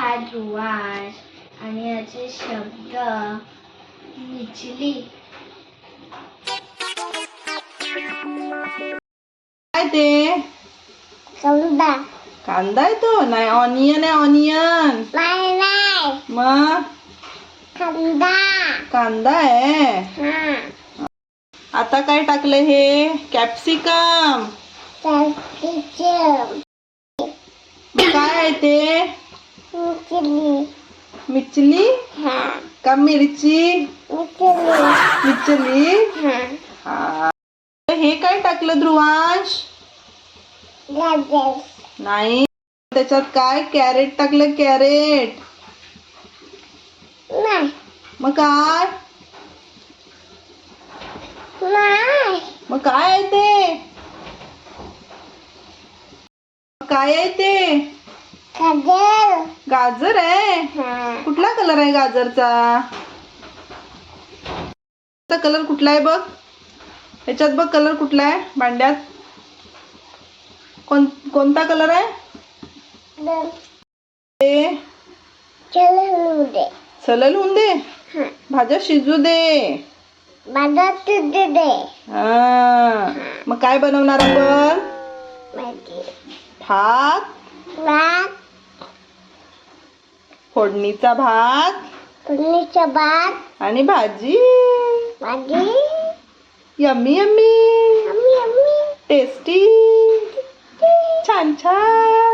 हा ध्रुवास आणि याचे शब्द मिचली काय ते? समजा. कांदा आहे तो? नाही ऑनियन आहे ऑनियन नाही नाही. मग? कांदा कांदा आहे. हा. आता काय टाकलं हे? कॅप्सिकम. मिचली काय आहे ते? मिचली मिचली हा का मिरची मिचली मिचली हा हा हे काय टाकलं ध्रुवांश? गाजर नाही. त्याच्यात काय? कॅरेट टाकलं कॅरेट. नाही. मग काय? नाही. मग काय आहे ते? मग काय आहे ते? गाजर. गाजर आहे? हा. कुठला कलर आहे गाजरचा? कलर कुठला आहे बघ. ह्याच्यात बघ कलर कुठला आहे भांड्यात. कोण कोणता कलर आहे? सलल होऊन दे. भाज्या शिजू दे. हा. मग काय बनवणार आपण? भात. भात. फोडणीचा भात. कुणीचा भात. आणि भाजी. भाजी. Yummy yummy. आम्ही आम्ही टेस्टी. छान छान.